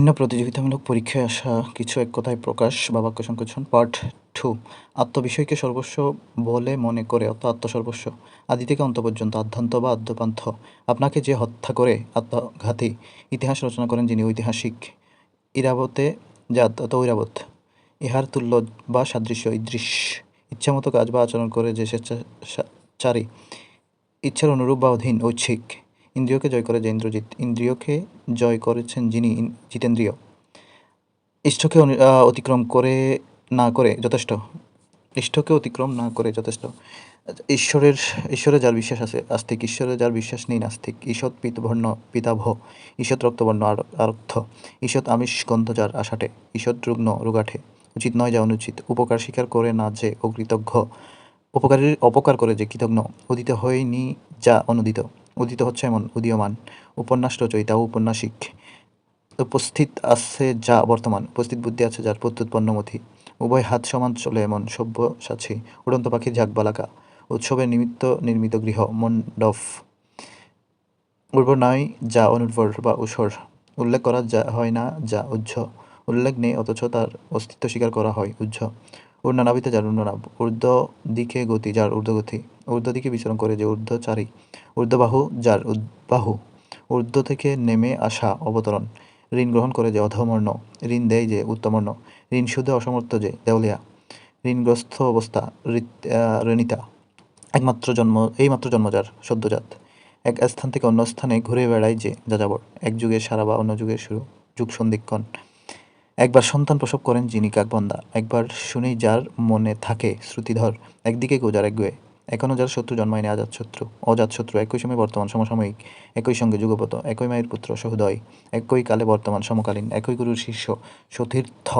বিভিন্ন প্রতিযোগিতামূলক পরীক্ষায় আসা কিছু এক কথায় প্রকাশ বা বাক্য সংকোচন পার্ট টু আত্মবিষয়কে সর্বস্ব বলে মনে করে অত আত্মসর্বস্ব। আদি থেকে অন্ত পর্যন্ত আধ্যান্ত বা আদ্যপান্থ। আপনাকে যে হত্যা করে আত্মঘাতী ইতিহাস রচনা করেন যিনি ঐতিহাসিক ইরাবতে জাত অত ঐরাবত। ইহার তুল্য বা সাদৃশ্য, ইদৃশ। ইচ্ছামতো কাজ বা আচরণ করে যে স্বেচ্ছাচারী। ইচ্ছার অনুরূপ বা অধীন, ঐচ্ছিক। ইন্দ্রিয়কে জয় করে যে ইন্দ্রজিৎ, ইন্দ্রিয়কে জয় করেছেন যিনি জিতেন্দ্রিয়। ইষ্টকে অতিক্রম করে না করে যথেষ্ট। ইষ্টকে অতিক্রম না করে যথেষ্ট। ঈশ্বরের ঈশ্বরে যার বিশ্বাস আছে, আস্তিক ঈশ্বরে যার বিশ্বাস নেই, নাস্তিক। ঈষৎ পিতবর্ণ পিতাভ ঈষৎ রক্তবর্ণ আর, আরক্ত। ঈষৎ আমিষ গন্ধ যার আষাটে ঈষৎ রুগ্ন রোগাঠে। উচিত নয় যা অনুচিত। উপকার স্বীকার করে না যে অকৃতজ্ঞ। উপকারের, অপকার করে যে কৃতজ্ঞ। উদিত হয়নি যা অনুদিত। উদিত হচ্ছে এমন উদীয়মান উপন্যাস রচয়িতা ও উপন্যাসিক উপস্থিত আছে যা বর্তমান, উপস্থিত বুদ্ধি আছে যার প্রত্যুৎপন্নমতি উভয় হাত সমান চলে এমন সভ্য সাছি উড়ন্ত পাখির ঝাঁক বালাকা উৎসবের নিমিত্ত নির্মিত গৃহ মণ্ডপ উর্বর নয় যা অনুর্বর বা ঊষর উল্লেখ করা যা হয় না যা উজ্জ উল্লেখ নেই অথচ তার অস্তিত্ব স্বীকার করা হয় উজ্জ ঊর্ণনাভিতে যার ঊর্ণনাভ ঊর্ধ্ব দিকে গতি, যার ঊর্ধ্বগতি। ঊর্ধ্ব দিকে বিচরণ করে যে ঊর্ধ্বচারী, ঊর্ধ্ববাহু, যার উদ্বাহু ঊর্ধ্ব থেকে নেমে আসা অবতরণ। ঋণ গ্রহণ করে যে অধমর্ণ, ঋণ দেয় যে উত্তমর্ণ, ঋণ শুধু অসমর্থ যে দেউলিয়া, ঋণগ্রস্ত অবস্থা ঋণিতা। একমাত্র জন্ম, এইমাত্র জন্মজার সদ্যজাত। এক স্থান থেকে অন্য স্থানে ঘুরে বেড়ায় যে যাযাবর। এক যুগের সারা বা অন্য যুগের শুরু, যুগ সন্ধিক্ষণ। একবার সন্তান প্রসব করেন যিনি কাকবন্দা একবার শুনেই যার মনে থাকে শ্রুতিধর, একদিকে গোজার একগুয়ে। এখনও যার শত্রু জন্মায়নি আজাত শত্রু। অজাত শত্রু একই সময় বর্তমান সমসাময়িক, একই সঙ্গে যুগপত একই মায়ের পুত্র সহোদয়, একই কালে বর্তমান সমকালীন, একই গুরুর শিষ্য সতীর্থ।